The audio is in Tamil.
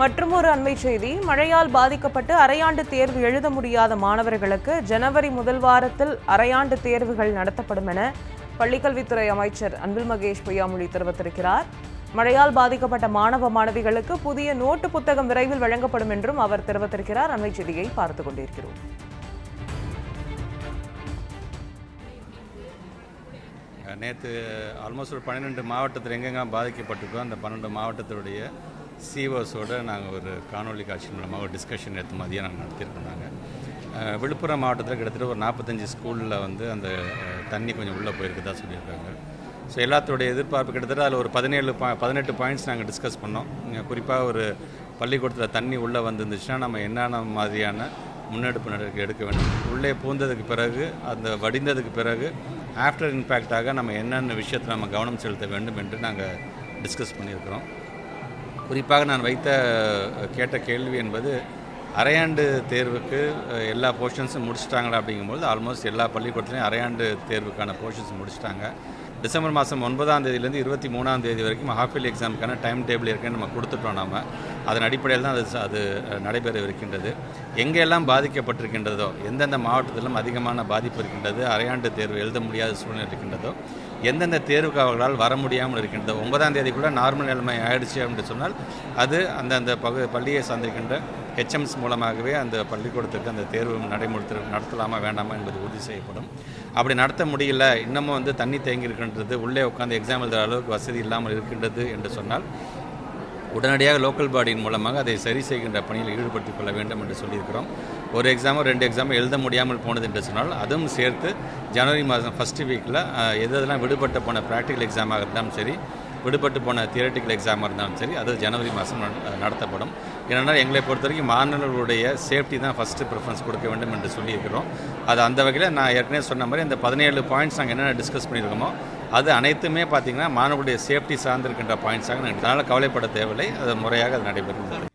மற்றுமொரு அண்மை செய்தி மழையால் பாதிக்கப்பட்டு அரையாண்டு தேர்வு எழுத முடியாத மாணவர்களுக்கு ஜனவரி முதல் வாரத்தில் அரையாண்டு தேர்வுகள் நடத்தப்படும் என பள்ளிக்கல்வித்துறை அமைச்சர் அன்பில் மகேஷ் பொய்யாமொழி தெரிவித்திருக்கிறார். மழையால் பாதிக்கப்பட்ட மாணவ மாணவிகளுக்கு புதிய நோட்டு புத்தகம் விரைவில் வழங்கப்படும் என்றும் அவர் தெரிவித்திருக்கிறார். அண்மை செய்தியை பார்த்துக் கொண்டிருக்கிறோம். நேற்று ஆல்மோஸ்ட் ஒரு பன்னிரெண்டு மாவட்டத்தில் எங்கெங்க பாதிக்கப்பட்டிருக்கோ அந்த பன்னெண்டு மாவட்டத்தினுடைய சிஓஸோடு நாங்கள் ஒரு காணொலி காட்சி மூலமாக ஒரு டிஸ்கஷன் எடுத்து மதியம் நாங்கள் நடத்தியிருக்கோம் நாங்கள் விழுப்புரம் மாவட்டத்தில் கிட்டத்தட்ட ஒரு நாற்பத்தஞ்சு ஸ்கூலில் வந்து அந்த தண்ணி கொஞ்சம் உள்ளே போயிருக்குதா சொல்லியிருக்காங்க. ஸோ எல்லாத்தோடைய எதிர்பார்ப்பு கிட்டத்தட்ட அதில் ஒரு பதினேழு பா பதினெட்டு பாயிண்ட்ஸ் நாங்கள் டிஸ்கஸ் பண்ணோம். குறிப்பாக ஒரு பள்ளிக்கூடத்தில் தண்ணி உள்ளே வந்துருந்துச்சுன்னா நம்ம என்னென்ன மாதிரியான முன்னெடுப்பு நடவடிக்கை எடுக்க வேண்டும்? உள்ளே பூந்ததுக்கு பிறகு அந்த வடிந்ததுக்கு பிறகு ஆஃப்டர் இம்பேக்டாக நம்ம என்னென்ன விஷயத்தை நம்ம கவனம் செலுத்த வேண்டும் என்று நாங்கள் டிஸ்கஸ் பண்ணியிருக்கிறோம். குறிப்பாக நான் வைத்த கேட்ட கேள்வி என்பது அரையாண்டு தேர்வுக்கு எல்லா போர்ஷன்ஸும் முடிச்சிட்டாங்களா அப்படிங்கும்போது ஆல்மோஸ்ட் எல்லா பள்ளிக்கூடத்துலையும் அரையாண்டு தேர்வுக்கான போர்ஷன்ஸ் முடிச்சிட்டாங்க. டிசம்பர் மாதம் ஒன்பதாம் தேதியிலேருந்து இருபத்தி மூணாம் தேதி வரைக்கும் ஹாஃப் எக்ஸாமுக்கான டைம் டேபிள் இருக்குன்னு நம்ம கொடுத்துட்டோம் நாம. அதன் அடிப்படையில் தான் அது அது நடைபெறவிருக்கின்றது நடைபெற இருக்கின்றது. எங்கெல்லாம் பாதிக்கப்பட்டிருக்கின்றதோ எந்தெந்த மாவட்டத்திலும் அதிகமான பாதிப்பு இருக்கின்றது அரையாண்டு தேர்வு எழுத முடியாத சூழ்நிலை இருக்கின்றதோ எந்தெந்த தேர்வுக்கு அவர்களால் வர முடியாமல் இருக்கின்றதோ ஒன்பதாம் தேதிக்குள்ளே நார்மல் நிலைமை ஆயிடுச்சு அப்படின்னு சொன்னால் அது அந்தந்த பகு பள்ளியை சார்ந்திருக்கின்ற ஹெச்எம்ஸ் மூலமாகவே அந்த பள்ளிக்கூடத்துக்கு அந்த தேர்வு நடைமுறை நடத்தலாமா வேண்டாமா என்பது உறுதி செய்யப்படும். அப்படி நடத்த முடியல இன்னமும் வந்து தண்ணி தேங்கி இருக்கின்றது உள்ளே உட்காந்து எக்ஸாம் எழுதுகிற அளவுக்கு வசதி இல்லாமல் இருக்கின்றது என்று சொன்னால் உடனடியாக லோக்கல் பாடியின் மூலமாக அதை சரி செய்கின்ற பணியில் ஈடுபடுத்திக் கொள்ள வேண்டும் என்று சொல்லியிருக்கிறோம். ஒரு எக்ஸாமோ ரெண்டு எக்ஸாமோ எழுத முடியாமல் போனது என்று சொன்னால் அதுவும் சேர்த்து ஜனவரி மாதம் ஃபஸ்ட்டு வீக்கில் எது எதெல்லாம் விடுபட்ட போன ப்ராக்டிக்கல் எக்ஸாமாக இருந்தாலும் சரி விடுபட்டு போன தியரட்டிக்கல் எக்ஸாமாக இருந்தாலும் சரி அது ஜனவரி மாதம் நட- நடத்தப்படும். ஏனென்றால் எங்களை பொறுத்த வரைக்கும் மாணவர்களுடைய சேஃப்டி தான் ஃபஸ்ட்டு ப்ரிஃபரன்ஸ் கொடுக்க வேண்டும் என்று சொல்லியிருக்கிறோம். அது அந்த வகையில் நான் ஏற்கனவே சொன்ன மாதிரி அந்த பதினேழு பாயிண்ட்ஸ் நாங்கள் என்னென்ன டிஸ்கஸ் பண்ணியிருக்கோமோ அது அனைத்துமே பார்த்தீங்கன்னா மாணவர்களுடைய சேஃப்டி சார்ந்திருக்கின்ற பாயிண்ட்ஸாக நாங்கள் அதனால் கவலைப்பட தேவையில்லை. அது முறையாக அது நடைபெறும்.